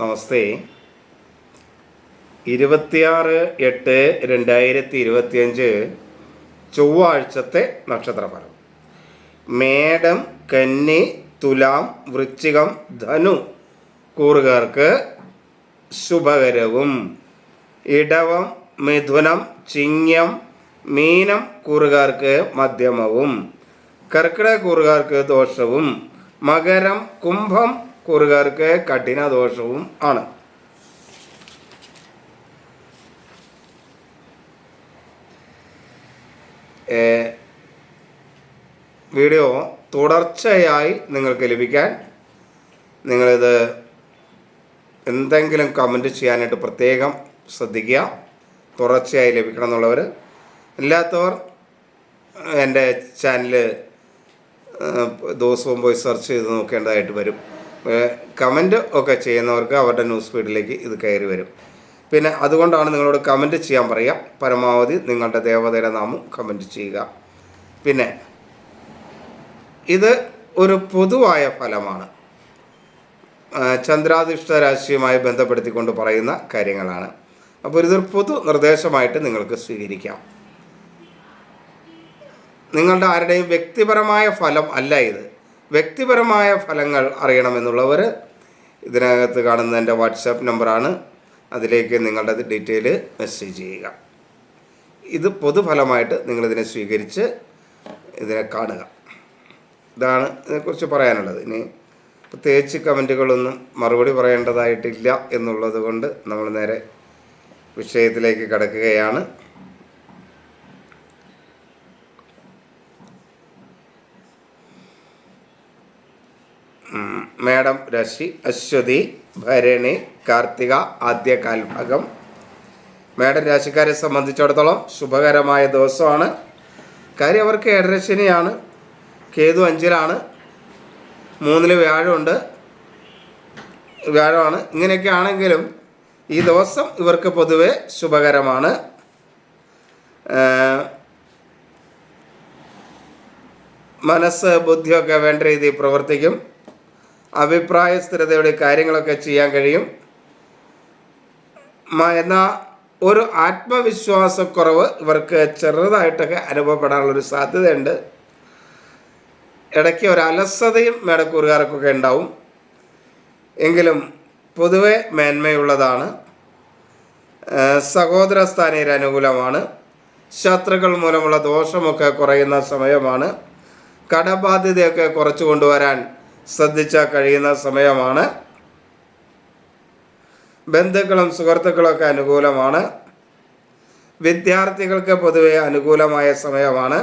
നമസ്തേ. ഇരുപത്തിയാറ് എട്ട് രണ്ടായിരത്തി ഇരുപത്തിയഞ്ച് ചൊവ്വാഴ്ചത്തെ നക്ഷത്രഫലം. മേടം കന്നി തുലാം വൃശ്ചികം ധനു കൂറുകാർക്ക് ശുഭകരവും. ഇടവം മിഥുനം ചിങ്ങം മീനം കൂറുകാർക്ക് മധ്യമവും. കർക്കിടക കൂറുകാർക്ക് ദോഷവും. മകരം കുംഭം കൂറുകാർക്ക് കഠിന ദോഷവും ആണ്. വീഡിയോ തുടർച്ചയായി നിങ്ങൾക്ക് ലഭിക്കാൻ നിങ്ങളിത് എന്തെങ്കിലും കമന്റ് ചെയ്യാനായിട്ട് പ്രത്യേകം ശ്രദ്ധിക്കുക. തുടർച്ചയായി ലഭിക്കണം എന്നുള്ളവർ ഇല്ലാത്തവർ എന്റെ ചാനൽ ദിവസവും പോയി സെർച്ച് ചെയ്ത് നോക്കേണ്ടതായിട്ട് വരും. കമന്റ് ഒക്കെ ചെയ്യുന്നവർക്ക് അവരുടെ ന്യൂസ് ഫീഡിലേക്ക് ഇത് കയറി വരും. പിന്നെ അതുകൊണ്ടാണ് നിങ്ങളോട് കമന്റ് ചെയ്യാൻ പറയുക. പരമാവധി നിങ്ങളുടെ ദേവതയുടെ നാമം കമന്റ് ചെയ്യുക. പിന്നെ ഇത് ഒരു പൊതുവായ ഫലമാണ്. ചന്ദ്രാധിഷ്ഠ രാശിയുമായി ബന്ധപ്പെടുത്തിക്കൊണ്ട് പറയുന്ന കാര്യങ്ങളാണ്. അപ്പോൾ ഇതൊരു പൊതു നിർദ്ദേശമായിട്ട് നിങ്ങൾക്ക് സ്വീകരിക്കാം. നിങ്ങളുടെ ആരുടെയും വ്യക്തിപരമായ ഫലം അല്ല ഇത്. വ്യക്തിപരമായ ഫലങ്ങൾ അറിയണമെന്നുള്ളവർ ഇതിനകത്ത് കാണുന്ന എന്റെ വാട്സാപ്പ് നമ്പറാണ്. അതിലേക്ക് നിങ്ങളുടെ ഡീറ്റെയിൽ മെസ്സേജ് ചെയ്യുക. ഇത് പൊതുഫലമായിട്ട് നിങ്ങളിതിനെ സ്വീകരിച്ച് ഇതിനെ കാണുക. ഇതാണ് ഇതിനെക്കുറിച്ച് പറയാനുള്ളത്. ഇനി പ്രത്യേകിച്ച് കമന്റുകളൊന്നും മറുപടി പറയേണ്ടതായിട്ടില്ല എന്നുള്ളത് കൊണ്ട് നമ്മൾ നേരെ വിഷയത്തിലേക്ക് കടക്കുകയാണ്. മേടം രശി അശ്വതി ഭരണി കാർത്തിക ആദ്യ കാൽഭാഗം. മേടം രാശിക്കാരെ സംബന്ധിച്ചിടത്തോളം ശുഭകരമായ ദിവസമാണ്. കാര്യം അവർക്ക് ഏഴരശനിയാണ് കേതു അഞ്ചിലാണ്. മൂന്നിൽ വ്യാഴമുണ്ട് വ്യാഴമാണ്. ഇങ്ങനെയൊക്കെ ആണെങ്കിലും ഈ ദിവസം ഇവർക്ക് പൊതുവെ ശുഭകരമാണ്. മനസ്സ് ബുദ്ധിയൊക്കെ വേണ്ട രീതിയിൽ പ്രവർത്തിക്കും. അഭിപ്രായ സ്ഥിരതയോടെ കാര്യങ്ങളൊക്കെ ചെയ്യാൻ കഴിയും. എന്നാൽ ഒരു ആത്മവിശ്വാസക്കുറവ് ഇവർക്ക് ചെറുതായിട്ടൊക്കെ അനുഭവപ്പെടാനുള്ളൊരു സാധ്യതയുണ്ട്. ഇടയ്ക്ക് ഒരു അലസതയും മേടക്കൂറുകാർക്കൊക്കെ ഉണ്ടാവും. എങ്കിലും പൊതുവെ മേന്മയുള്ളതാണ്. സഹോദര സ്ഥാനീയർ അനുകൂലമാണ്. ശത്രുക്കൾ മൂലമുള്ള ദോഷമൊക്കെ കുറയുന്ന സമയമാണ്. കടബാധ്യതയൊക്കെ കുറച്ചു കൊണ്ടുവരാൻ ശ്രദ്ധിച്ചാൽ കഴിയുന്ന സമയമാണ്. ബന്ധുക്കളും സുഹൃത്തുക്കളൊക്കെ അനുകൂലമാണ്. വിദ്യാർത്ഥികൾക്ക് പൊതുവെ അനുകൂലമായ സമയമാണ്.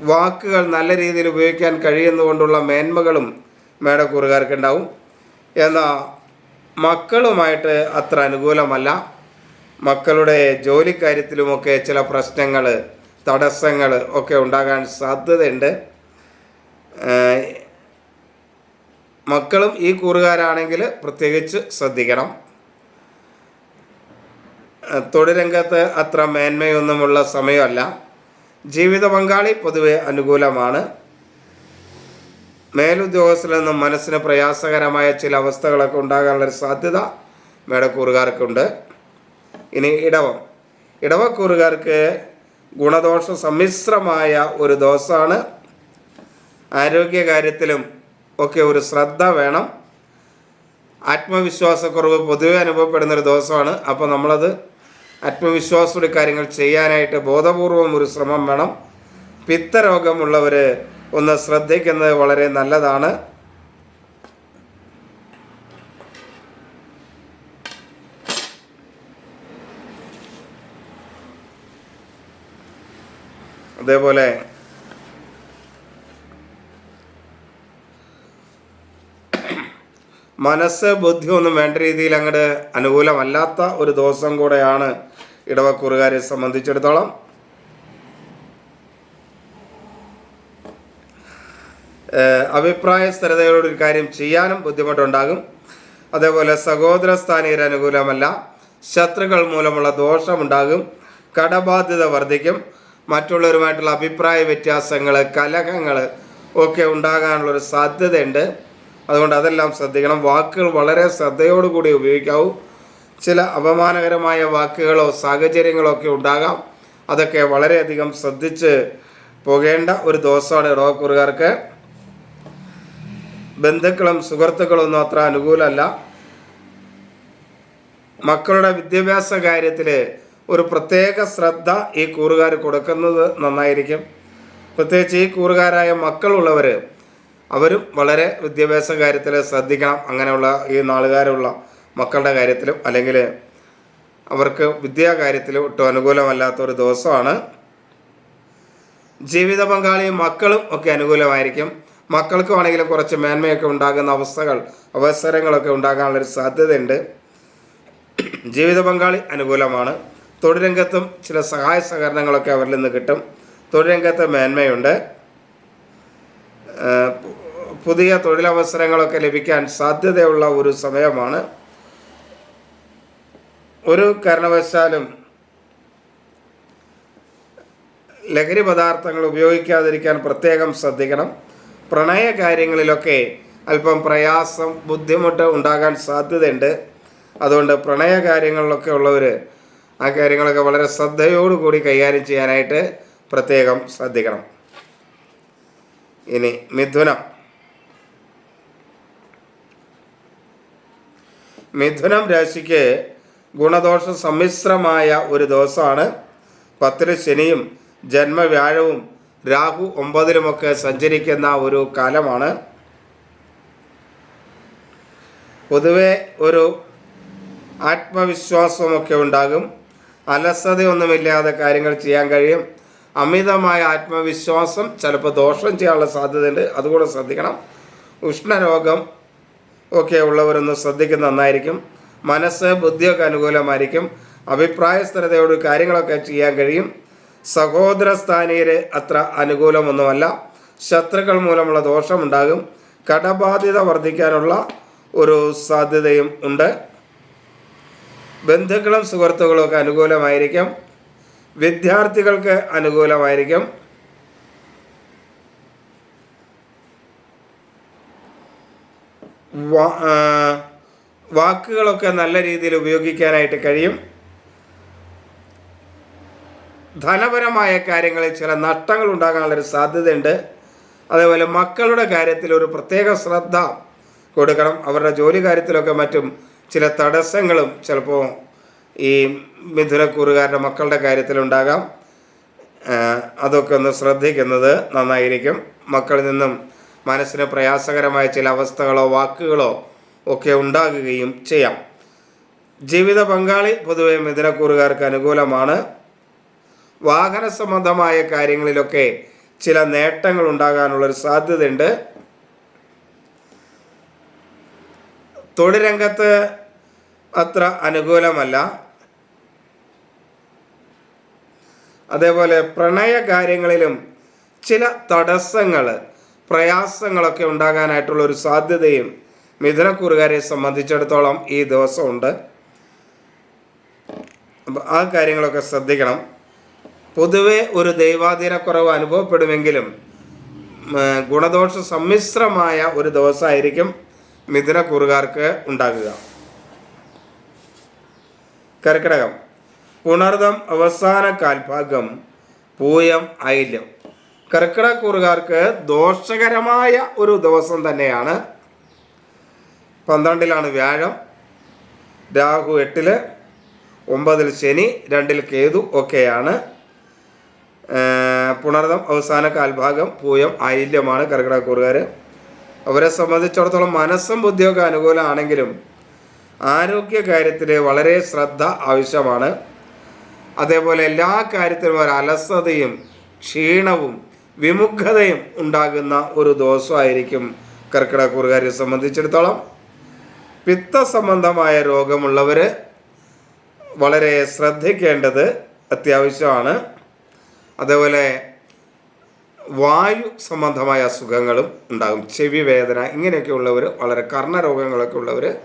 വാക്കുകൾ നല്ല രീതിയിൽ ഉപയോഗിക്കാൻ കഴിയുന്നതുകൊണ്ടുള്ള മേന്മകളും മേടക്കൂറുകാർക്ക് ഉണ്ടാവും എന്നാൽ മക്കളുമായിട്ട് അത്ര അനുകൂലമല്ല. മക്കളുടെ ജോലിക്കാര്യത്തിലുമൊക്കെ ചില പ്രശ്നങ്ങൾ തടസ്സങ്ങൾ ഒക്കെ ഉണ്ടാകാൻ സാധ്യതയുണ്ട്. മക്കളും ഈ കൂറുകാരാണെങ്കിൽ പ്രത്യേകിച്ച് ശ്രദ്ധിക്കണം. തൊഴിലംഗത്ത് അത്ര മേന്മയൊന്നുമുള്ള സമയമല്ല. ജീവിത പങ്കാളി പൊതുവെ അനുകൂലമാണ്. മേലുദ്യോഗസ്ഥരിൽ നിന്നും മനസ്സിന് പ്രയാസകരമായ ചില അവസ്ഥകളൊക്കെ ഉണ്ടാകാനുള്ളൊരു സാധ്യത മേടക്കൂറുകാർക്കുണ്ട് ഇനി ഇടവം. ഇടവക്കൂറുകാർക്ക് ഗുണദോഷ സമ്മിശ്രമായ ഒരു ദോഷമാണ് ആരോഗ്യകാര്യത്തിലും ഒക്കെ ഒരു ശ്രദ്ധ വേണം. ആത്മവിശ്വാസക്കുറവ് പൊതുവെ അനുഭവപ്പെടുന്നൊരു ദിവസമാണ്. അപ്പോൾ നമ്മളത് ആത്മവിശ്വാസത്തോടെ കാര്യങ്ങൾ ചെയ്യാനായിട്ട് ബോധപൂർവം ഒരു ശ്രമം വേണം. പിത്തരോഗമുള്ളവർ ഒന്ന് ശ്രദ്ധിക്കുന്നത് വളരെ നല്ലതാണ്. അതേപോലെ മനസ്സ് ബുദ്ധി ഒന്നും വേണ്ട രീതിയിൽ അങ്ങോട്ട് അനുകൂലമല്ലാത്ത ഒരു ദിവസം കൂടെയാണ് ഇടവക്കൂറുകാരെ സംബന്ധിച്ചിടത്തോളം. അഭിപ്രായ സ്ഥിരതയോട് ഒരു കാര്യം ചെയ്യാനും ബുദ്ധിമുട്ടുണ്ടാകും. അതേപോലെ സഹോദര സ്ഥാനീയർ അനുകൂലമല്ല. ശത്രുക്കൾ മൂലമുള്ള ദോഷമുണ്ടാകും. കടബാധ്യത വർദ്ധിക്കും. മറ്റുള്ളവരുമായിട്ടുള്ള അഭിപ്രായ വ്യത്യാസങ്ങൾ കലഹങ്ങൾ ഒക്കെ ഉണ്ടാകാനുള്ളൊരു സാധ്യതയുണ്ട്. അതുകൊണ്ട് അതെല്ലാം ശ്രദ്ധിക്കണം. വാക്കുകൾ വളരെ ശ്രദ്ധയോടുകൂടി ഉപയോഗിക്കാവൂ. ചില അപമാനകരമായ വാക്കുകളോ സാഹചര്യങ്ങളോ ഒക്കെ ഉണ്ടാകാം. അതൊക്കെ വളരെയധികം ശ്രദ്ധിച്ച് പോകേണ്ട ഒരു ദിവസമാണ് ഇടവക്കൂറുകാർക്ക്. ബന്ധുക്കളും സുഹൃത്തുക്കളും ഒന്നും അത്ര അനുകൂലമല്ല. മക്കളുടെ വിദ്യാഭ്യാസ കാര്യത്തിൽ ഒരു പ്രത്യേക ശ്രദ്ധ ഈ കൂറുകാർ കൊടുക്കുന്നത് നന്നായിരിക്കും. പ്രത്യേകിച്ച് ഈ കൂറുകാരായ മക്കളുള്ളവർ അവരും വളരെ വിദ്യാഭ്യാസ കാര്യത്തിൽ ശ്രദ്ധിക്കണം. അങ്ങനെയുള്ള ഈ നാളുകാരുള്ള മക്കളുടെ കാര്യത്തിലും അല്ലെങ്കിൽ അവർക്ക് വിദ്യാ കാര്യത്തിലും ഒട്ടും അനുകൂലമല്ലാത്ത ഒരു ദിവസമാണ്. ജീവിത പങ്കാളിയും മക്കളും ഒക്കെ അനുകൂലമായിരിക്കും. മക്കൾക്ക് ആണെങ്കിലും കുറച്ച് മേന്മയൊക്കെ ഉണ്ടാകുന്ന അവസ്ഥകൾ അവസരങ്ങളൊക്കെ ഉണ്ടാകാനുള്ളൊരു സാധ്യതയുണ്ട്. ജീവിത പങ്കാളി അനുകൂലമാണ്. തൊഴിൽ രംഗത്തും ചില സഹായ സഹകരണങ്ങളൊക്കെ അവരിൽ നിന്ന് കിട്ടും. തൊഴിൽ രംഗത്ത് മേന്മയുണ്ട്. പുതിയ തൊഴിലവസരങ്ങളൊക്കെ ലഭിക്കാൻ സാധ്യതയുള്ള ഒരു സമയമാണ്. ഒരു കാരണവശാലും ലഹരി പദാർത്ഥങ്ങൾ ഉപയോഗിക്കാതിരിക്കാൻ പ്രത്യേകം ശ്രദ്ധിക്കണം. പ്രണയ കാര്യങ്ങളിലൊക്കെ അല്പം പ്രയാസം ബുദ്ധിമുട്ട് ഉണ്ടാകാൻ സാധ്യതയുണ്ട്. അതുകൊണ്ട് പ്രണയ കാര്യങ്ങളിലൊക്കെ ഉള്ളവർ ആ കാര്യങ്ങളൊക്കെ വളരെ ശ്രദ്ധയോടുകൂടി കൈകാര്യം ചെയ്യാനായിട്ട് പ്രത്യേകം ശ്രദ്ധിക്കണം. ഇനി മിഥുനം. മിഥുനം രാശിക്ക് ഗുണദോഷ സമ്മിശ്രമായ ഒരു ദിവസമാണ്. പത്തിന് ശനിയും ജന്മവ്യാഴവും രാഹു ഒമ്പതിലുമൊക്കെ സഞ്ചരിക്കുന്ന ഒരു കാലമാണ്. പൊതുവെ ഒരു ആത്മവിശ്വാസമൊക്കെ ഉണ്ടാകും. അലസതയൊന്നുമില്ലാതെ കാര്യങ്ങൾ ചെയ്യാൻ കഴിയും. അമിതമായ ആത്മവിശ്വാസം ചിലപ്പോൾ ദോഷം ചെയ്യാനുള്ള സാധ്യതയുണ്ട്. അതുകൂടെ ശ്രദ്ധിക്കണം. ഉഷ്ണരോഗം ഒക്കെ ഉള്ളവരൊന്ന് ശ്രദ്ധിക്കുന്നത് നന്നായിരിക്കും. മനസ്സ് ബുദ്ധിയൊക്കെ അനുകൂലമായിരിക്കും. അഭിപ്രായ സ്ഥിരതയോട് കാര്യങ്ങളൊക്കെ ചെയ്യാൻ കഴിയും. സഹോദര സ്ഥാനീയര് അത്ര അനുകൂലമൊന്നുമല്ല. ശത്രുക്കൾ മൂലമുള്ള ദോഷമുണ്ടാകും കടബാധ്യത വർദ്ധിക്കാനുള്ള ഒരു സാധ്യതയും ഉണ്ട്. ബന്ധുക്കളും സുഹൃത്തുക്കളും ഒക്കെ അനുകൂലമായിരിക്കും. വിദ്യാർത്ഥികൾക്ക് അനുകൂലമായിരിക്കും വാ- ആ, വാക്കുകളൊക്കെ നല്ല രീതിയിൽ ഉപയോഗിക്കാനായിട്ട് കഴിയും. ധനപരമായ കാര്യങ്ങളിൽ ചില നഷ്ടങ്ങൾ ഉണ്ടാകാനുള്ളൊരു സാധ്യതയുണ്ട്. അതേപോലെ മക്കളുടെ കാര്യത്തിൽ ഒരു പ്രത്യേക ശ്രദ്ധ കൊടുക്കണം. അവരുടെ ജോലി കാര്യത്തിലൊക്കെ മറ്റും ചില തടസ്സങ്ങളും ചിലപ്പോൾ ഈ മിഥുനക്കൂറുകാരുടെ മക്കളുടെ കാര്യത്തിലുണ്ടാകാം അതൊക്കെ ഒന്ന് ശ്രദ്ധിക്കുന്നത് നന്നായിരിക്കും. മക്കളിൽ നിന്നും മനസ്സിന് പ്രയാസകരമായ ചില അവസ്ഥകളോ വാക്കുകളോ ഒക്കെ ഉണ്ടാകുകയും ചെയ്യാം. ജീവിത പങ്കാളി പൊതുവെ മിഥുനക്കൂറുകാർക്ക് അനുകൂലമാണ്. വാഹന സംബന്ധമായ കാര്യങ്ങളിലൊക്കെ ചില നേട്ടങ്ങൾ ഉണ്ടാകാനുള്ളൊരു സാധ്യതയുണ്ട്. തൊഴിൽ രംഗത്ത് അത്ര അനുകൂലമല്ല. അതേപോലെ പ്രണയ കാര്യങ്ങളിലും ചില തടസ്സങ്ങൾ പ്രയാസങ്ങളൊക്കെ ഉണ്ടാകാനായിട്ടുള്ള ഒരു സാധ്യതയും മിഥുനക്കൂറുകാരെ സംബന്ധിച്ചിടത്തോളം ഈ ദിവസമുണ്ട്. അപ്പം ആ കാര്യങ്ങളൊക്കെ ശ്രദ്ധിക്കണം. പൊതുവെ ഒരു ദൈവാധീനക്കുറവ് അനുഭവപ്പെടുമെങ്കിലും ഗുണദോഷ സമ്മിശ്രമായ ഒരു ദിവസമായിരിക്കും മിഥുനക്കൂറുകാർക്ക് ഉണ്ടാകുക. കർക്കിടകം. പുണർദം അവസാന കാൽഭാഗം പൂയം ഐല്യം കർക്കിടകൂറുകാർക്ക് ദോഷകരമായ ഒരു ദിവസം തന്നെയാണ്. പന്ത്രണ്ടിലാണ് വ്യാഴം രാഹു എട്ടിൽ ഒമ്പതിൽ ശനി രണ്ടിൽ കേതു ഒക്കെയാണ്. പുണർദം അവസാന കാൽഭാഗം പൂയം ഐല്യമാണ് കർക്കിടക്കൂറുകാർ അവരെ സംബന്ധിച്ചിടത്തോളം മനസ്സും ബുദ്ധിയൊക്കെ അനുകൂലമാണെങ്കിലും ആരോഗ്യ കാര്യത്തിൽ വളരെ ശ്രദ്ധ ആവശ്യമാണ്. അതേപോലെ എല്ലാ കാര്യത്തിലും ഒരു അലസതയും ക്ഷീണവും വിമുഖതയും ഉണ്ടാകുന്ന ഒരു ദോഷമായിരിക്കും കർക്കിടകൂറുകാരെ സംബന്ധിച്ചിടത്തോളം. പിത്ത സംബന്ധമായ രോഗമുള്ളവർ വളരെ ശ്രദ്ധിക്കേണ്ടത് അത്യാവശ്യമാണ്. അതേപോലെ വായു സംബന്ധമായ അസുഖങ്ങളും ഉണ്ടാകും. ചെവി വേദന ഇങ്ങനെയൊക്കെ ഉള്ളവർ വളരെ കർണരോഗങ്ങളൊക്കെ ഉള്ളവർ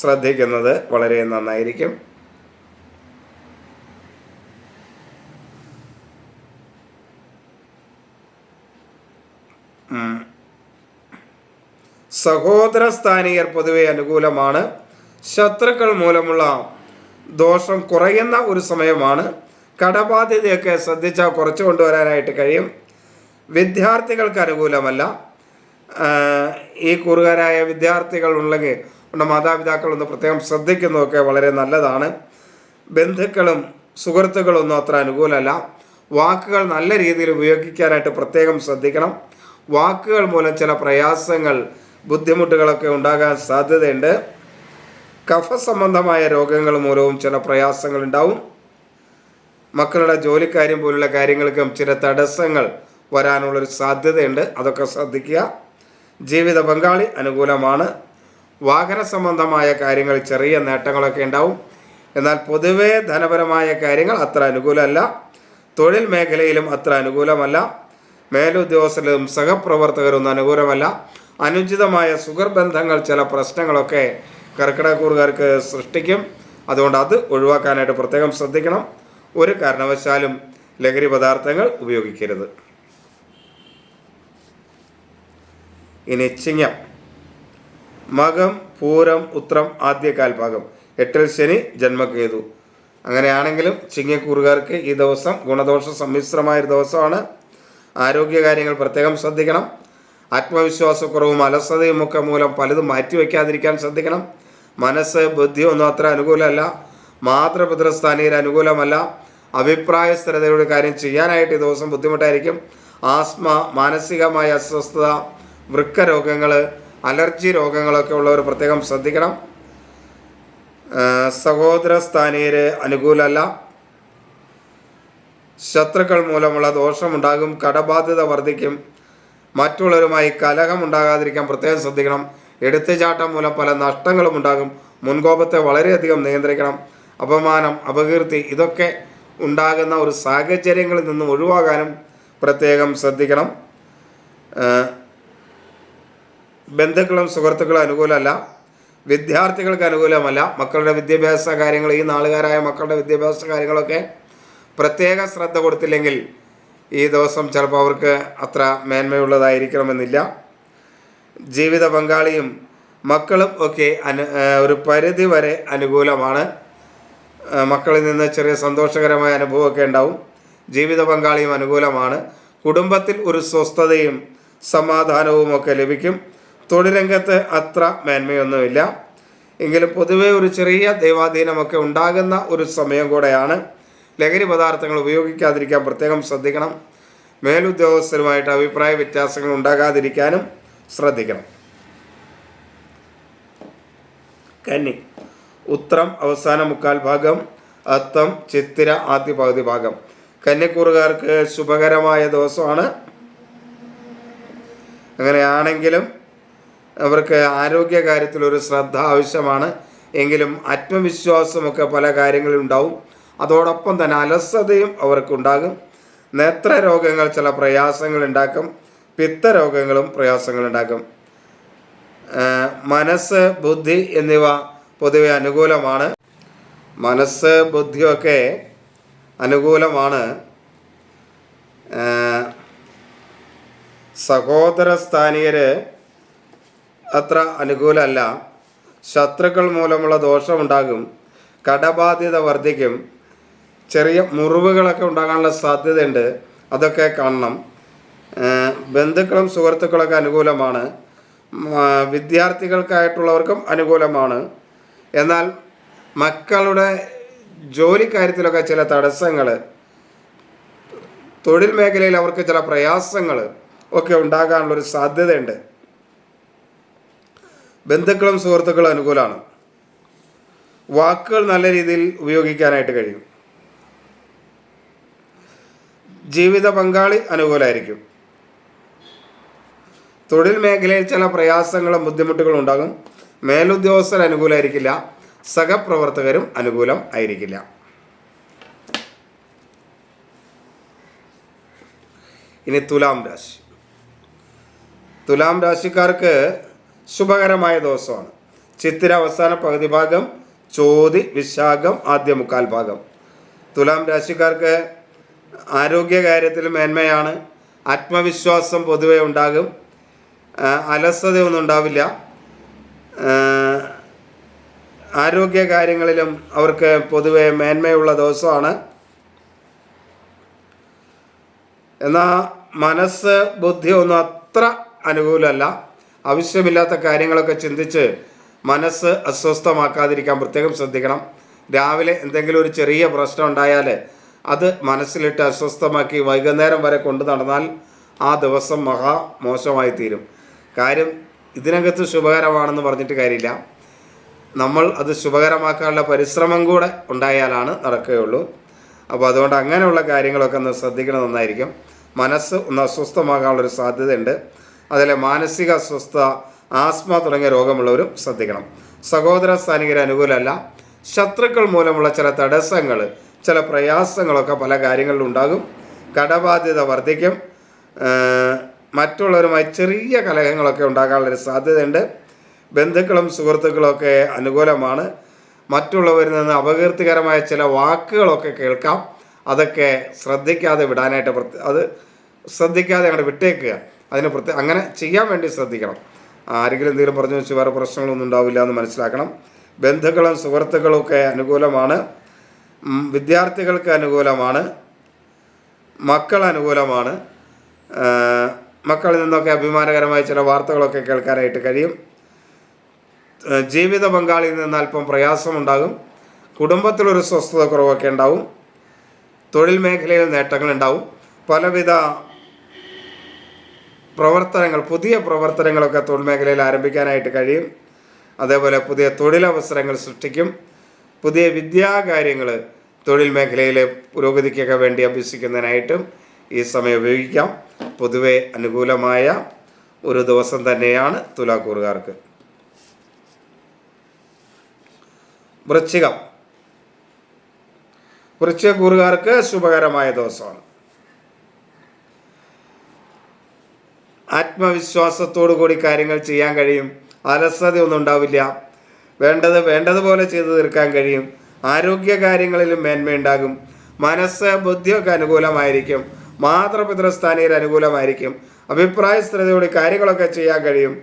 ശ്രദ്ധിക്കുന്നത് വളരെ നന്നായിരിക്കും. സഹോദര സ്ഥാനീയർ പൊതുവെ അനുകൂലമാണ്. ശത്രുക്കൾ മൂലമുള്ള ദോഷം കുറയുന്ന ഒരു സമയമാണ്. കടബാധ്യതയൊക്കെ ശ്രദ്ധിച്ചാൽ കുറച്ച് കൊണ്ടുവരാനായിട്ട് കഴിയും. വിദ്യാർത്ഥികൾക്ക് അനുകൂലമല്ല. ഈ കൂറുകാരായ വിദ്യാർത്ഥികൾ ഉണ്ടെങ്കിൽ നമ്മുടെ മാതാപിതാക്കളൊന്ന് പ്രത്യേകം ശ്രദ്ധിക്കുന്നതൊക്കെ വളരെ നല്ലതാണ്. ബന്ധുക്കളും സുഹൃത്തുക്കളൊന്നും അത്ര അനുകൂലമല്ല. വാക്കുകൾ നല്ല രീതിയിൽ ഉപയോഗിക്കാനായിട്ട് പ്രത്യേകം ശ്രദ്ധിക്കണം. വാക്കുകൾ മൂലം ചില പ്രയാസങ്ങൾ ബുദ്ധിമുട്ടുകളൊക്കെ ഉണ്ടാകാൻ സാധ്യതയുണ്ട്. കഫ സംബന്ധമായ രോഗങ്ങൾ മൂലവും ചില പ്രയാസങ്ങൾ ഉണ്ടാവും. മക്കളുടെ ജോലിക്കാര്യം പോലുള്ള കാര്യങ്ങൾക്കും ചില തടസ്സങ്ങൾ വരാനുള്ളൊരു സാധ്യതയുണ്ട്. അതൊക്കെ ശ്രദ്ധിക്കുക. ജീവിത പങ്കാളി അനുകൂലമാണ്. വാഹന സംബന്ധമായ കാര്യങ്ങൾ ചെറിയ നേട്ടങ്ങളൊക്കെ ഉണ്ടാവും. എന്നാൽ പൊതുവേ ധനപരമായ കാര്യങ്ങൾ അത്ര അനുകൂലമല്ല. തൊഴിൽ മേഖലയിലും അത്ര അനുകൂലമല്ല. മേലുദ്യോഗസ്ഥരും സഹപ്രവർത്തകരൊന്നും അനുകൂലമല്ല. അനുചിതമായ സുഖർബന്ധങ്ങൾ ചില പ്രശ്നങ്ങളൊക്കെ കർക്കിടകൂറുകാർക്ക് സൃഷ്ടിക്കും. അതുകൊണ്ട് അത് ഒഴിവാക്കാനായിട്ട് പ്രത്യേകം ശ്രദ്ധിക്കണം. ഒരു കാരണവശാലും ലഹരി പദാർത്ഥങ്ങൾ ഉപയോഗിക്കരുത്. ഇനി ചിങ്ങം. മകം പൂരം ഉത്രം ആദ്യ കാൽഭാഗം. എട്ടിൽ ശനി ജന്മകേതു. അങ്ങനെയാണെങ്കിലും ചിങ്ങക്കൂറുകാർക്ക് ഈ ദിവസം ഗുണദോഷ സമ്മിശ്രമായൊരു ദിവസമാണ്. ആരോഗ്യകാര്യങ്ങൾ പ്രത്യേകം ശ്രദ്ധിക്കണം. ആത്മവിശ്വാസക്കുറവും അലസതയും ഒക്കെ മൂലം പലതും മാറ്റിവെക്കാതിരിക്കാൻ ശ്രദ്ധിക്കണം. മനസ്സ് ബുദ്ധി ഒന്നും അത്ര അനുകൂലമല്ല. മാതൃപിതൃസ്ഥാനീയർ അനുകൂലമല്ല. അഭിപ്രായ സ്ഥിരതയുടെ കാര്യം ചെയ്യാനായിട്ട് ഈ ദിവസം ബുദ്ധിമുട്ടായിരിക്കും. ആസ്മ മാനസികമായ അസ്വസ്ഥത വൃക്ക രോഗങ്ങൾ അലർജി രോഗങ്ങളൊക്കെ ഉള്ളവർ പ്രത്യേകം ശ്രദ്ധിക്കണം. സഹോദര സ്ഥാനീയർ അനുകൂലമല്ല. ശത്രുക്കൾ മൂലമുള്ള ദോഷമുണ്ടാകും കടബാധ്യത വർദ്ധിക്കും. മറ്റുള്ളവരുമായി കലഹം ഉണ്ടാകാതിരിക്കാൻ പ്രത്യേകം ശ്രദ്ധിക്കണം. എടുത്തുചാട്ടം മൂലം പല നഷ്ടങ്ങളും ഉണ്ടാകും. മുൻകോപത്തെ വളരെയധികം നിയന്ത്രിക്കണം. അപമാനം അപകീർത്തി ഇതൊക്കെ ഉണ്ടാകുന്ന ഒരു സാഹചര്യങ്ങളിൽ നിന്നും ഒഴിവാകാനും പ്രത്യേകം ശ്രദ്ധിക്കണം. ബന്ധുക്കളും സുഹൃത്തുക്കളും അനുകൂലമല്ല. വിദ്യാർത്ഥികൾക്ക് അനുകൂലമല്ല. മക്കളുടെ വിദ്യാഭ്യാസ കാര്യങ്ങൾ ഈ നാളുകാരായ മക്കളുടെ വിദ്യാഭ്യാസ കാര്യങ്ങളൊക്കെ പ്രത്യേക ശ്രദ്ധ കൊടുത്തില്ലെങ്കിൽ ഈ ദിവസം ചിലപ്പോൾ അവർക്ക് അത്ര മേന്മയുള്ളതായിരിക്കണമെന്നില്ല. ജീവിത പങ്കാളിയും മക്കളും ഒക്കെ അനു ഒരു പരിധി വരെ അനുകൂലമാണ്. മക്കളിൽ നിന്ന് ചെറിയ സന്തോഷകരമായ അനുഭവമൊക്കെ ഉണ്ടാവും. ജീവിത പങ്കാളിയും അനുകൂലമാണ്. കുടുംബത്തിൽ ഒരു സ്വസ്ഥതയും സമാധാനവും ഒക്കെ ലഭിക്കും. തൊഴിലംഗത്ത് അത്ര മേന്മയൊന്നുമില്ല. എങ്കിലും പൊതുവേ ഒരു ചെറിയ ദൈവാധീനമൊക്കെ ഉണ്ടാകുന്ന ഒരു സമയം കൂടെയാണ് ലഹരി പദാർത്ഥങ്ങൾ ഉപയോഗിക്കാതിരിക്കാൻ പ്രത്യേകം ശ്രദ്ധിക്കണം. മേലുദ്യോഗസ്ഥരുമായിട്ട് അഭിപ്രായ വ്യത്യാസങ്ങൾ ഉണ്ടാകാതിരിക്കാനും ശ്രദ്ധിക്കണം. കന്നി. ഉത്രം അവസാന മുക്കാൽ ഭാഗം. അത്തം ചിത്തിര ആദ്യ പകുതി ഭാഗം. കന്നിക്കൂറുകാർക്ക് ശുഭകരമായ ദിവസമാണ്. അങ്ങനെയാണെങ്കിലും അവർക്ക് ആരോഗ്യ കാര്യത്തിൽ ഒരു ശ്രദ്ധ ആവശ്യമാണ്. എങ്കിലും ആത്മവിശ്വാസമൊക്കെ പല കാര്യങ്ങളിലും ഉണ്ടാവും അതോടൊപ്പം തന്നെ അലസതയും അവർക്കുണ്ടാകും. നേത്രരോഗങ്ങൾ ചില പ്രയാസങ്ങൾ ഉണ്ടാക്കും പിത്തരോഗങ്ങളും പ്രയാസങ്ങളുണ്ടാക്കും. മനസ്സ് ബുദ്ധി എന്നിവ പൊതുവെ അനുകൂലമാണ്. മനസ്സ് ബുദ്ധിയൊക്കെ അനുകൂലമാണ്. സഹോദര സ്ഥാനീയര് അത്ര അനുകൂലമല്ല. ശത്രുക്കൾ മൂലമുള്ള ദോഷമുണ്ടാകും. കടബാധ്യത വർദ്ധിക്കും. ചെറിയ മുറിവുകളൊക്കെ ഉണ്ടാകാനുള്ള സാധ്യതയുണ്ട്. അതൊക്കെ കാണണം. ബന്ധുക്കളും സുഹൃത്തുക്കളൊക്കെ അനുകൂലമാണ്. വിദ്യാർത്ഥികൾക്കായിട്ടുള്ളവർക്കും അനുകൂലമാണ്. എന്നാൽ മക്കളുടെ ജോലിക്കാര്യത്തിലൊക്കെ ചില തടസ്സങ്ങൾ തൊഴിൽ മേഖലയിൽ അവർക്ക് ചില പ്രയാസങ്ങൾ ഒക്കെ ഉണ്ടാകാനുള്ളൊരു സാധ്യതയുണ്ട്. ബന്ധുക്കളും സുഹൃത്തുക്കളും അനുകൂലമാണ്. വാക്കുകൾ നല്ല രീതിയിൽ ഉപയോഗിക്കാനായിട്ട് കഴിയും. ജീവിത പങ്കാളി അനുകൂലമായിരിക്കും തൊഴിൽ മേഖലയിൽ ചില പ്രയാസങ്ങളും ബുദ്ധിമുട്ടുകളും ഉണ്ടാകും. മേലുദ്യോഗസ്ഥർ അനുകൂലമായിരിക്കില്ല സഹപ്രവർത്തകരും അനുകൂലം ആയിരിക്കില്ല. ഇനി തുലാം രാശി. തുലാം രാശിക്കാർക്ക് ശുഭകരമായ ദിവസമാണ്. ചിത്തിര അവസാന പകുതി ഭാഗം ചോതി വിശാഖം ആദ്യ മുക്കാൽ ഭാഗം. തുലാം രാശിക്കാർക്ക് ആരോഗ്യ കാര്യത്തിൽ മേന്മയാണ്. ആത്മവിശ്വാസം പൊതുവെ ഉണ്ടാകും. അലസതയൊന്നും ഉണ്ടാവില്ല. ആരോഗ്യ കാര്യങ്ങളിലും അവർക്ക് പൊതുവെ മേന്മയുള്ള ദിവസമാണ്. എന്നാൽ മനസ്സ് ബുദ്ധി ഒന്നും അത്ര അനുകൂലമല്ല. ആവശ്യമില്ലാത്ത കാര്യങ്ങളൊക്കെ ചിന്തിച്ച് മനസ്സ് അസ്വസ്ഥമാക്കാതിരിക്കാൻ പ്രത്യേകം ശ്രദ്ധിക്കണം. രാവിലെ എന്തെങ്കിലും ഒരു ചെറിയ പ്രശ്നം ഉണ്ടായാൽ അത് മനസ്സിലിട്ട് അസ്വസ്ഥമാക്കി വൈകുന്നേരം വരെ കൊണ്ടു നടന്നാൽ ആ ദിവസം മഹാ മോശമായി തീരും. കാര്യം ഇതിനകത്ത് ശുഭകരമാണെന്ന് പറഞ്ഞിട്ട് കാര്യമില്ല. നമ്മൾ അത് ശുഭകരമാക്കാനുള്ള പരിശ്രമം കൂടെ ഉണ്ടായാലാണ് നടക്കുകയുള്ളൂ. അപ്പോൾ അതുകൊണ്ട് അങ്ങനെയുള്ള കാര്യങ്ങളൊക്കെ ഒന്ന് ശ്രദ്ധിക്കണം നന്നായിരിക്കും. മനസ്സ് ഒന്ന് അസ്വസ്ഥമാകാനുള്ളൊരു സാധ്യതയുണ്ട്. അതിലെ മാനസിക അസ്വസ്ഥ ആസ്മ തുടങ്ങിയ രോഗമുള്ളവരും ശ്രദ്ധിക്കണം. സഹോദര സ്ഥാനികർ അനുകൂലമല്ല. ശത്രുക്കൾ മൂലമുള്ള ചില തടസ്സങ്ങൾ ചില പ്രയാസങ്ങളൊക്കെ പല കാര്യങ്ങളിലും ഉണ്ടാകും കടബാധ്യത വർദ്ധിക്കും. മറ്റുള്ളവരുമായി ചെറിയ കലഹങ്ങളൊക്കെ ഉണ്ടാകാനുള്ളൊരു സാധ്യതയുണ്ട്. ബന്ധുക്കളും സുഹൃത്തുക്കളും ഒക്കെ അനുകൂലമാണ്. മറ്റുള്ളവരിൽ നിന്ന് അപകീർത്തികരമായ ചില വാക്കുകളൊക്കെ കേൾക്കാം. അതൊക്കെ ശ്രദ്ധിക്കാതെ വിടാനായിട്ട് അത് ശ്രദ്ധിക്കാതെ അങ്ങനെ വിട്ടേക്കുക. അതിന് പ്രത്യേക അങ്ങനെ ചെയ്യാൻ വേണ്ടി ശ്രദ്ധിക്കണം. ആരെങ്കിലും എന്തെങ്കിലും പറഞ്ഞു വെച്ച് വേറെ പ്രശ്നങ്ങളൊന്നും ഉണ്ടാവില്ല എന്ന് മനസ്സിലാക്കണം. ബന്ധുക്കളും സുഹൃത്തുക്കളും ഒക്കെ അനുകൂലമാണ്. വിദ്യാർത്ഥികൾക്ക് അനുകൂലമാണ് മക്കൾ അനുകൂലമാണ്. മക്കളിൽ നിന്നൊക്കെ അഭിമാനകരമായ ചില വാർത്തകളൊക്കെ കേൾക്കാനായിട്ട് കഴിയും. ജീവിത പങ്കാളിയിൽ നിന്ന് അല്പം പ്രയാസമുണ്ടാകും. കുടുംബത്തിലൊരു സ്വസ്ഥത കുറവൊക്കെ ഉണ്ടാവും. തൊഴിൽ മേഖലയിൽ നേട്ടങ്ങളുണ്ടാവും പലവിധ പ്രവർത്തനങ്ങൾ പുതിയ പ്രവർത്തനങ്ങളൊക്കെ തൊഴിൽ മേഖലയിൽ ആരംഭിക്കാനായിട്ട് കഴിയും. അതേപോലെ പുതിയ തൊഴിലവസരങ്ങൾ സൃഷ്ടിക്കും. പുതിയ വിദ്യാകാര്യങ്ങൾ തൊഴിൽ മേഖലയിലെ പുരോഗതിക്കൊക്കെ വേണ്ടി അഭ്യസിക്കുന്നതിനായിട്ടും ഈ സമയം ഉപയോഗിക്കാം. പൊതുവെ അനുകൂലമായ ഒരു ദിവസം തന്നെയാണ് തുലാക്കൂറുകാർക്ക്. വൃശ്ചികം. വൃശ്ചികക്കൂറുകാർക്ക് ശുഭകരമായ ദിവസമാണ്. ആത്മവിശ്വാസത്തോടു കൂടി കാര്യങ്ങൾ ചെയ്യാൻ കഴിയും. അലസതയൊന്നും ഉണ്ടാവില്ല. വേണ്ടത് വേണ്ടതുപോലെ ചെയ്തു തീർക്കാൻ കഴിയും. ആരോഗ്യ കാര്യങ്ങളിലും മേന്മയുണ്ടാകും മനസ്സ് ബുദ്ധിയൊക്കെ അനുകൂലമായിരിക്കും. മാതൃപിതൃസ്ഥാനീയർ അനുകൂലമായിരിക്കും. അഭിപ്രായ സ്ഥിരതയോടെ കാര്യങ്ങളൊക്കെ ചെയ്യാൻ കഴിയും.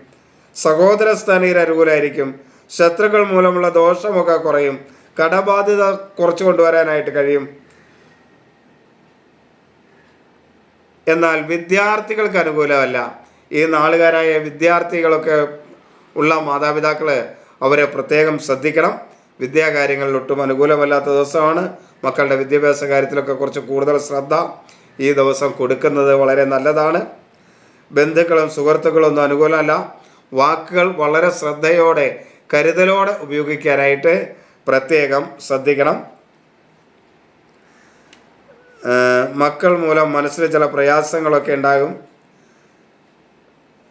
സഹോദര സ്ഥാനീയർ അനുകൂലമായിരിക്കും ശത്രുക്കൾ മൂലമുള്ള ദോഷമൊക്കെ കുറയും. കടബാധ്യത കുറച്ചു കൊണ്ടുവരാനായിട്ട് കഴിയും. എന്നാൽ വിദ്യാർത്ഥികൾക്ക് അനുകൂലമല്ല. ഈ നാളുകാരായ വിദ്യാർത്ഥികളൊക്കെ ഉള്ള മാതാപിതാക്കൾ അവരെ പ്രത്യേകം ശ്രദ്ധിക്കണം. വിദ്യാകാര്യങ്ങളിൽ ഒട്ടും അനുകൂലമല്ലാത്ത ദിവസമാണ്. മക്കളുടെ വിദ്യാഭ്യാസ കാര്യത്തിലൊക്കെ കുറച്ച് കൂടുതൽ ശ്രദ്ധ ഈ ദിവസം കൊടുക്കുന്നത് വളരെ നല്ലതാണ്. ബന്ധുക്കളും സുഹൃത്തുക്കളും ഒന്നും അനുകൂലമല്ല. വാക്കുകൾ വളരെ ശ്രദ്ധയോടെ കരുതലോടെ ഉപയോഗിക്കാനായിട്ട് പ്രത്യേകം ശ്രദ്ധിക്കണം. മക്കൾ മൂലം മനസ്സിൽ ചില പ്രയാസങ്ങളൊക്കെ ഉണ്ടാകും.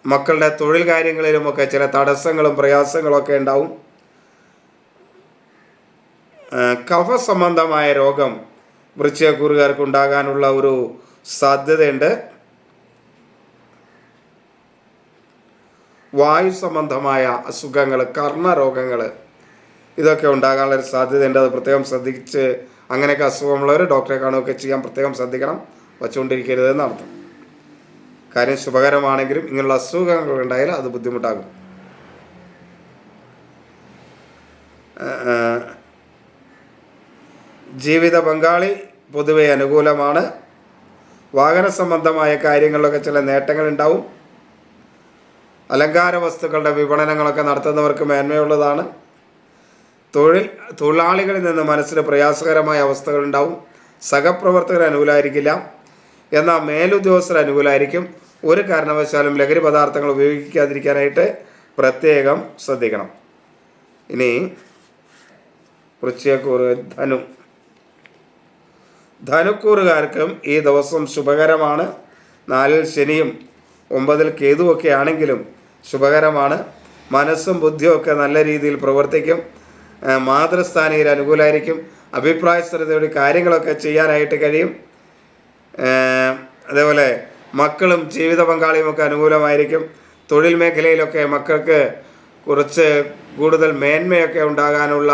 മക്കളുടെ തൊഴിൽ കാര്യങ്ങളിലുമൊക്കെ ചില തടസ്സങ്ങളും പ്രയാസങ്ങളൊക്കെ ഉണ്ടാവും. കഫ സംബന്ധമായ രോഗം വൃശ്ചികക്കുറുകാർക്ക് ഉണ്ടാകാനുള്ള ഒരു സാധ്യതയുണ്ട്. വായു സംബന്ധമായ അസുഖങ്ങൾ കർണരോഗങ്ങൾ ഇതൊക്കെ ഉണ്ടാകാനുള്ള ഒരു സാധ്യതയുണ്ട്. അത് പ്രത്യേകം ശ്രദ്ധിച്ച് അങ്ങനെയൊക്കെ അസുഖമുള്ളവർ ഡോക്ടറെ കാണുകയൊക്കെ ചെയ്യാൻ പ്രത്യേകം ശ്രദ്ധിക്കണം. വച്ചുകൊണ്ടിരിക്കരുത് എന്നർത്ഥം കാര്യം ശുഭകരമാണെങ്കിലും ഇങ്ങനെയുള്ള അസുഖങ്ങൾ ഉണ്ടായാൽ അത് ബുദ്ധിമുട്ടാകും. ജീവിത പങ്കാളി പൊതുവെ അനുകൂലമാണ്. വാഹന സംബന്ധമായ കാര്യങ്ങളിലൊക്കെ ചില നേട്ടങ്ങൾ ഉണ്ടാവും. അലങ്കാര വസ്തുക്കളുടെ വിപണനങ്ങളൊക്കെ നടത്തുന്നവർക്ക് മേന്മയുള്ളതാണ്. തൊഴിൽ തൊഴിലാളികളിൽ നിന്ന് മനസ്സിന് പ്രയാസകരമായ അവസ്ഥകളുണ്ടാവും സഹപ്രവർത്തകർ അനുകൂലമായിരിക്കില്ല എന്നാൽ മേലുദ്യോഗസ്ഥർ അനുകൂലമായിരിക്കും ഒരു കാരണവശാലും ലഹരി പദാർത്ഥങ്ങൾ ഉപയോഗിക്കാതിരിക്കാനായിട്ട് പ്രത്യേകം ശ്രദ്ധിക്കണം. ഇനി വൃശ്ചികക്കൂറ് ധനു. ധനുക്കൂറുകാർക്കും ഈ ദിവസം ശുഭകരമാണ്. നാലിൽ ശനിയും ഒമ്പതിൽ കേതുവൊക്കെ ആണെങ്കിലും ശുഭകരമാണ്. മനസ്സും ബുദ്ധിയും ഒക്കെ നല്ല രീതിയിൽ പ്രവർത്തിക്കും. മാതൃസ്ഥാനയിൽ അനുകൂലമായിരിക്കും അഭിപ്രായ സ്ഥിരതയോടെ കാര്യങ്ങളൊക്കെ ചെയ്യാനായിട്ട് കഴിയും. അതേപോലെ മക്കളും ജീവിത പങ്കാളിയും ഒക്കെ അനുകൂലമായിരിക്കും. തൊഴിൽ മേഖലയിലൊക്കെ മക്കൾക്ക് കുറച്ച് കൂടുതൽ മേന്മയൊക്കെ ഉണ്ടാകാനുള്ള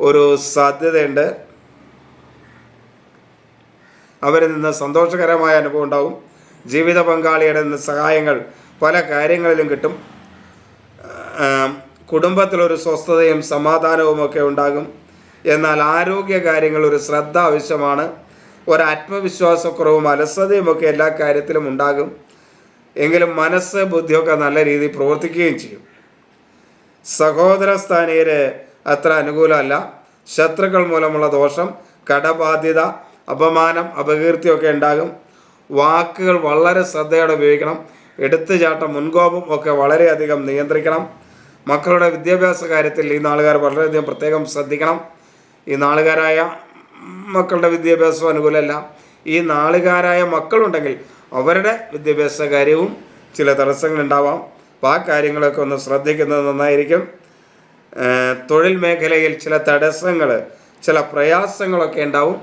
ഒരു സാധ്യതയുണ്ട്. അവരിൽ നിന്ന് സന്തോഷകരമായ അനുഭവം ഉണ്ടാവും. ജീവിത പങ്കാളിയുടെ നിന്ന് സഹായങ്ങൾ പല കാര്യങ്ങളിലും കിട്ടും. കുടുംബത്തിലൊരു സ്വസ്ഥതയും സമാധാനവും ഒക്കെ ഉണ്ടാകും. എന്നാൽ ആരോഗ്യ കാര്യങ്ങൾ ഒരു ശ്രദ്ധ ആവശ്യമാണ്. ഒരു ആത്മവിശ്വാസക്കുറവും അലസതയും ഒക്കെ എല്ലാ കാര്യത്തിലും ഉണ്ടാകും. എങ്കിലും മനസ്സ് ബുദ്ധിയൊക്കെ നല്ല രീതിയിൽ പ്രവർത്തിക്കുകയും ചെയ്യും. സഹോദര സ്ഥാനീയര് അത്ര അനുകൂലമല്ല. ശത്രുക്കൾ മൂലമുള്ള ദോഷം കടബാധ്യത അപമാനം അപകീർത്തിയൊക്കെ ഉണ്ടാകും. വാക്കുകൾ വളരെ ശ്രദ്ധയോടെ ഉപയോഗിക്കണം. എടുത്തുചാട്ടം മുൻകോപം ഒക്കെ വളരെയധികം നിയന്ത്രിക്കണം. മക്കളുടെ വിദ്യാഭ്യാസ കാര്യത്തിൽ ഈ നാളുകാർ വളരെയധികം പ്രത്യേകം ശ്രദ്ധിക്കണം. ഈ നാളുകാരായ മക്കളുടെ വിദ്യാഭ്യാസം അനുകൂലമല്ല. ഈ നാളുകാരായ മക്കളുണ്ടെങ്കിൽ അവരുടെ വിദ്യാഭ്യാസ കാര്യവും ചില തടസ്സങ്ങളുണ്ടാവാം. അപ്പോൾ ആ കാര്യങ്ങളൊക്കെ ഒന്ന് ശ്രദ്ധിക്കുന്നത് നന്നായിരിക്കും. തൊഴിൽ മേഖലയിൽ ചില തടസ്സങ്ങൾ ചില പ്രയാസങ്ങളൊക്കെ ഉണ്ടാവും.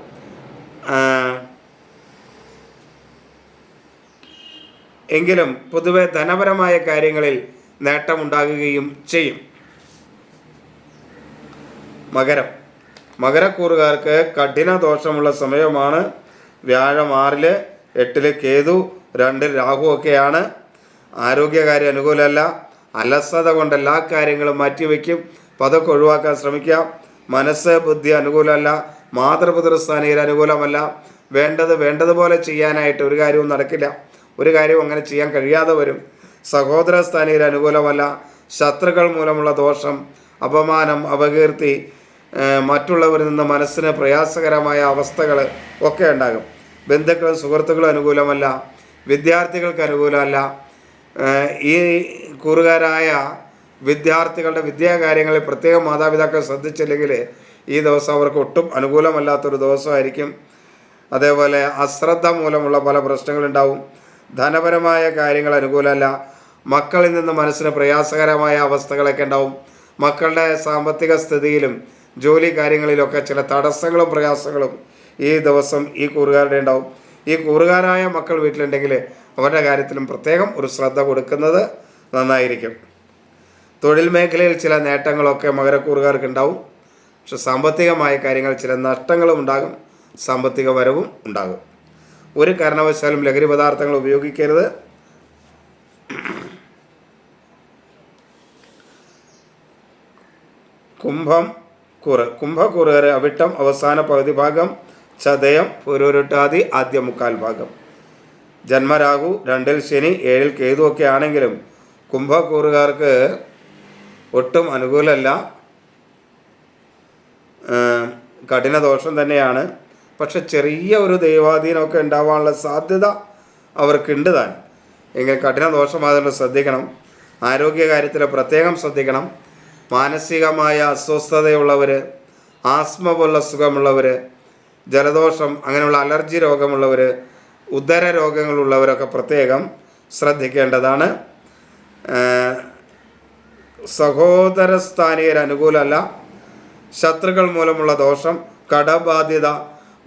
എങ്കിലും പൊതുവെ ധനപരമായ കാര്യങ്ങളിൽ നേട്ടമുണ്ടാകുകയും ചെയ്യും. മകരം. മകരക്കൂറുകാർക്ക് കഠിന ദോഷമുള്ള സമയമാണ്. വ്യാഴം ആറിൽ എട്ടിൽ കേതു രണ്ടിൽ രാഹു ഒക്കെയാണ്. ആരോഗ്യകാര്യം അനുകൂലമല്ല. അലസത കൊണ്ട് എല്ലാ കാര്യങ്ങളും മാറ്റിവെക്കും. പതൊക്കെ ഒഴിവാക്കാൻ ശ്രമിക്കുക മനസ്സ് ബുദ്ധി അനുകൂലമല്ല. മാതൃപിതൃസ്ഥാനീയർ അനുകൂലമല്ല. വേണ്ടത് വേണ്ടതുപോലെ ചെയ്യാനായിട്ട് ഒരു കാര്യവും നടക്കില്ല. ഒരു കാര്യവും അങ്ങനെ ചെയ്യാൻ കഴിയാതെ വരും. സഹോദര അനുകൂലമല്ല. ശത്രുക്കൾ മൂലമുള്ള ദോഷം അപമാനം അപകീർത്തി മറ്റുള്ളവരിൽ നിന്ന് മനസ്സിന് പ്രയാസകരമായ അവസ്ഥകൾ ഒക്കെ ഉണ്ടാകും. ബന്ധുക്കളും സുഹൃത്തുക്കളും അനുകൂലമല്ല. വിദ്യാർത്ഥികൾക്ക് അനുകൂലമല്ല. ഈ കൂറുകാരായ വിദ്യാർത്ഥികളുടെ വിദ്യാകാര്യങ്ങളിൽ പ്രത്യേകം മാതാപിതാക്കൾ ശ്രദ്ധിച്ചില്ലെങ്കിൽ ഈ ദിവസം അവർക്ക് ഒട്ടും അനുകൂലമല്ലാത്തൊരു ദിവസമായിരിക്കും. അതേപോലെ അശ്രദ്ധ മൂലമുള്ള പല പ്രശ്നങ്ങളുണ്ടാവും. ധനപരമായ കാര്യങ്ങൾ അനുകൂലമല്ല. മക്കളിൽ നിന്ന് മനസ്സിന് പ്രയാസകരമായ അവസ്ഥകളൊക്കെ ഉണ്ടാവും. മക്കളുടെ സാമ്പത്തിക സ്ഥിതിയിലും ജോലി കാര്യങ്ങളിലൊക്കെ ചില തടസ്സങ്ങളും പ്രയാസങ്ങളും ഈ ദിവസം ഈ കൂറുകാരുടെ ഉണ്ടാവും. ഈ കൂറുകാരായ മക്കൾ വീട്ടിലുണ്ടെങ്കിൽ അവരുടെ കാര്യത്തിലും പ്രത്യേകം ഒരു ശ്രദ്ധ കൊടുക്കുന്നത് നന്നായിരിക്കും. തൊഴിൽ മേഖലയിൽ ചില നേട്ടങ്ങളൊക്കെ മകരക്കൂറുകാർക്ക് ഉണ്ടാവും പക്ഷെ സാമ്പത്തികമായ കാര്യങ്ങൾ ചില നഷ്ടങ്ങളും ഉണ്ടാകും. സാമ്പത്തിക വരവും ഉണ്ടാകും. ഒരു കാരണവശാലും ലഹരി പദാർത്ഥങ്ങൾ ഉപയോഗിക്കരുത്. കുംഭം കൂറ് കുംഭക്കൂറുകാരെ അവിട്ടം അവസാന പകുതി ഭാഗം ചതയം പുരൂരുട്ടാതി ആദ്യ മുക്കാൽ ഭാഗം. ജന്മരാഹു രണ്ടിൽ ശനി ഏഴിൽ കേതു ഒക്കെ ആണെങ്കിലും കുംഭക്കൂറുകാർക്ക് ഒട്ടും അനുകൂലമല്ല. കഠിനദോഷം കഠിന ദോഷം തന്നെയാണ്. പക്ഷെ ചെറിയ ഒരു ദൈവാധീനമൊക്കെ ഉണ്ടാവാനുള്ള സാധ്യത അവർക്കുണ്ട് താൻ. എങ്കിൽ കഠിന ദോഷമായതുകൊണ്ട് ശ്രദ്ധിക്കണം. ആരോഗ്യകാര്യത്തിൽ പ്രത്യേകം ശ്രദ്ധിക്കണം. മാനസികമായ അസ്വസ്ഥതയുള്ളവർ ആസ്മ പോലുള്ള സുഖമുള്ളവർ ജലദോഷം അങ്ങനെയുള്ള അലർജി രോഗമുള്ളവർ ഉദര രോഗങ്ങളുള്ളവരൊക്കെ പ്രത്യേകം ശ്രദ്ധിക്കേണ്ടതാണ്. സഹോദര സ്ഥാനീയർ അനുകൂലമല്ല. ശത്രുക്കൾ മൂലമുള്ള ദോഷം കടബാധ്യത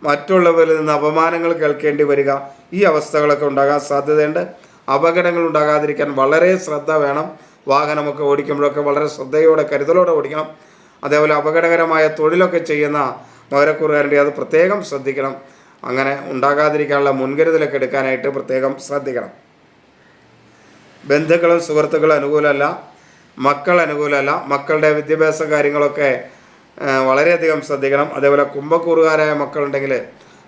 മറ്റുള്ളവരിൽ നിന്ന് അപമാനങ്ങൾ കേൾക്കേണ്ടി വരിക ഈ അവസ്ഥകളൊക്കെ ഉണ്ടാകാൻ സാധ്യതയുണ്ട്. അപകടങ്ങൾ ഉണ്ടാകാതിരിക്കാൻ വളരെ ശ്രദ്ധ വേണം. വാഹനമൊക്കെ ഓടിക്കുമ്പോഴൊക്കെ വളരെ ശ്രദ്ധയോടെ കരുതലോടെ ഓടിക്കണം. അതേപോലെ അപകടകരമായ തൊഴിലൊക്കെ ചെയ്യുന്ന മകരക്കൂറുകാരുടെ അത് പ്രത്യേകം ശ്രദ്ധിക്കണം. അങ്ങനെ ഉണ്ടാകാതിരിക്കാനുള്ള മുൻകരുതലൊക്കെ എടുക്കാനായിട്ട് പ്രത്യേകം ശ്രദ്ധിക്കണം. ബന്ധുക്കളും സുഹൃത്തുക്കളും അനുകൂലമല്ല. മക്കൾ അനുകൂലമല്ല. മക്കളുടെ വിദ്യാഭ്യാസ കാര്യങ്ങളൊക്കെ വളരെയധികം ശ്രദ്ധിക്കണം. അതേപോലെ കുംഭക്കൂറുകാരായ മക്കളുണ്ടെങ്കിൽ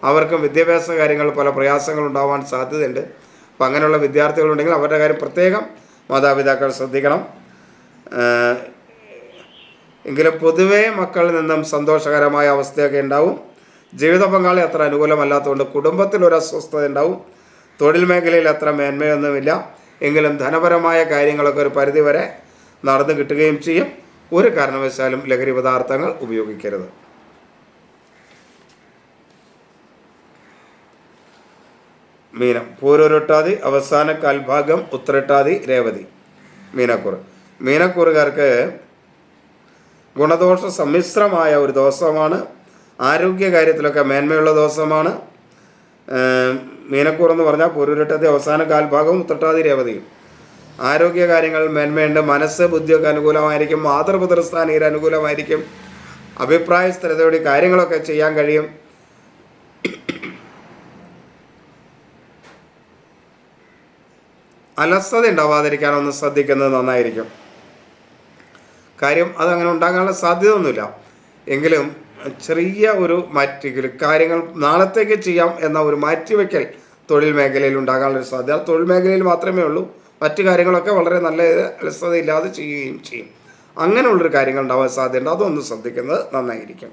അവർക്കും വിദ്യാഭ്യാസ കാര്യങ്ങൾ പല പ്രയാസങ്ങളുണ്ടാവാൻ സാധ്യതയുണ്ട്. അപ്പം അങ്ങനെയുള്ള വിദ്യാർത്ഥികളുണ്ടെങ്കിൽ അവരുടെ കാര്യം പ്രത്യേകം മാതാപിതാക്കൾ ശ്രദ്ധിക്കണം. എങ്കിലും പൊതുവേ മക്കളിൽ നിന്നും സന്തോഷകരമായ അവസ്ഥയൊക്കെ ഉണ്ടാവും. ജീവിത പങ്കാളി അത്ര അനുകൂലമല്ലാത്തതുകൊണ്ട് കുടുംബത്തിൽ ഒരു അസ്വസ്ഥത ഉണ്ടാവും. തൊഴിൽ മേഖലയിൽ അത്ര മേന്മയൊന്നുമില്ല. എങ്കിലും ധനപരമായ കാര്യങ്ങളൊക്കെ ഒരു പരിധിവരെ നടന്നു കിട്ടുകയും ചെയ്യും. ഒരു കാരണവശാലും ലഹരി പദാർത്ഥങ്ങൾ ഉപയോഗിക്കരുത്. മീനം. പൂരൊരുട്ടാതി അവസാന കാൽഭാഗം ഉത്തരട്ടാതി രേവതി. മീനക്കൂറ്. മീനക്കൂറുകാർക്ക് ഗുണദോഷ സമ്മിശ്രമായ ഒരു ദോഷമാണ്. ആരോഗ്യ കാര്യത്തിലൊക്കെ മേന്മയുള്ള ദോഷമാണ്. മീനക്കൂർ എന്ന് പറഞ്ഞാൽ പൊരുരട്ടത്തെ അവസാന കാൽഭാഗവും ഉത്തട്ടാതി രേവതിയും. ആരോഗ്യ കാര്യങ്ങൾ മേന്മയുണ്ട്. മനസ്സ് ബുദ്ധിയൊക്കെ അനുകൂലമായിരിക്കും. മാതൃപുത്രസ്ഥാനീർ അനുകൂലമായിരിക്കും. അഭിപ്രായ സ്ഥിരതയോടെ കാര്യങ്ങളൊക്കെ ചെയ്യാൻ കഴിയും. അലസത ഉണ്ടാവാതിരിക്കാൻ ഒന്ന് ശ്രദ്ധിക്കുന്നത് നന്നായിരിക്കും. കാര്യം അതങ്ങനെ ഉണ്ടാകാനുള്ള സാധ്യത ഒന്നുമില്ല എങ്കിലും ചെറിയ ഒരു മാറ്റിക്കൽ കാര്യങ്ങൾ നാളത്തേക്ക് ചെയ്യാം എന്ന ഒരു മാറ്റിവെക്കൽ തൊഴിൽ മേഖലയിൽ ഉണ്ടാകാനുള്ളൊരു സാധ്യത. തൊഴിൽ മേഖലയിൽ മാത്രമേ ഉള്ളൂ. മറ്റു കാര്യങ്ങളൊക്കെ വളരെ നല്ല അലസതയില്ലാതെ ചെയ്യുകയും ചെയ്യും. അങ്ങനെയുള്ളൊരു കാര്യങ്ങൾ ഉണ്ടാവാൻ സാധ്യതയുണ്ട്. അതൊന്ന് ശ്രദ്ധിക്കുന്നത് നന്നായിരിക്കും.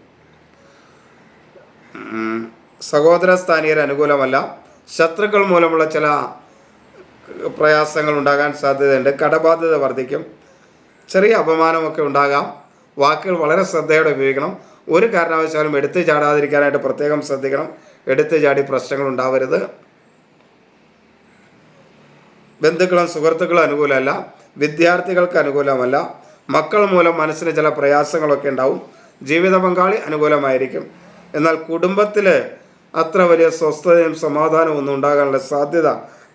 സഹോദര സ്ഥാനീയർ അനുകൂലമല്ല. ശത്രുക്കൾ മൂലമുള്ള ചില പ്രയാസങ്ങൾ ഉണ്ടാകാൻ സാധ്യതയുണ്ട്. കടബാധ്യത വർദ്ധിക്കും. ചെറിയ അപമാനമൊക്കെ ഉണ്ടാകാം. വാക്കുകൾ വളരെ ശ്രദ്ധയോടെ ഉപയോഗിക്കണം. ഒരു കാരണവശാലും എടുത്തു ചാടാതിരിക്കാനായിട്ട് പ്രത്യേകം ശ്രദ്ധിക്കണം. എടുത്തു ചാടി പ്രശ്നങ്ങൾ ഉണ്ടാവരുത്. ബന്ധുക്കളും സുഹൃത്തുക്കളും അനുകൂലമല്ല. വിദ്യാർത്ഥികൾക്ക് അനുകൂലമല്ല. മക്കൾ മൂലം മനസ്സിന് ചില പ്രയാസങ്ങളൊക്കെ ഉണ്ടാവും. ജീവിത പങ്കാളി അനുകൂലമായിരിക്കും. എന്നാൽ കുടുംബത്തിൽ അത്ര വലിയ സ്വസ്ഥതയും സമാധാനവും ഒന്നും ഉണ്ടാകാനുള്ള സാധ്യത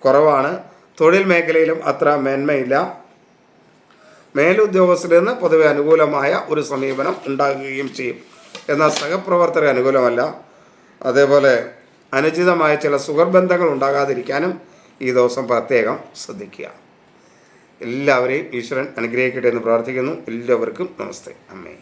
കുറവാണ്. തൊഴിൽ മേഖലയിലും അത്ര മേന്മയില്ല. മേലുദ്യോഗസ്ഥരിൽ നിന്ന് പൊതുവെ അനുകൂലമായ ഒരു സമീപനം ഉണ്ടാകുകയും ചെയ്യും. എന്നാൽ സഹപ്രവർത്തകർ അനുകൂലമല്ല. അതേപോലെ അനുചിതമായ ചില സുഖബന്ധങ്ങൾ ഉണ്ടാകാതിരിക്കാനും ഈ ദിവസം പ്രത്യേകം ശ്രദ്ധിക്കുക. എല്ലാവരെയും ഈശ്വരൻ അനുഗ്രഹിക്കട്ടെ എന്ന് പ്രാർത്ഥിക്കുന്നു. എല്ലാവർക്കും നമസ്തേ. അമ്മേ.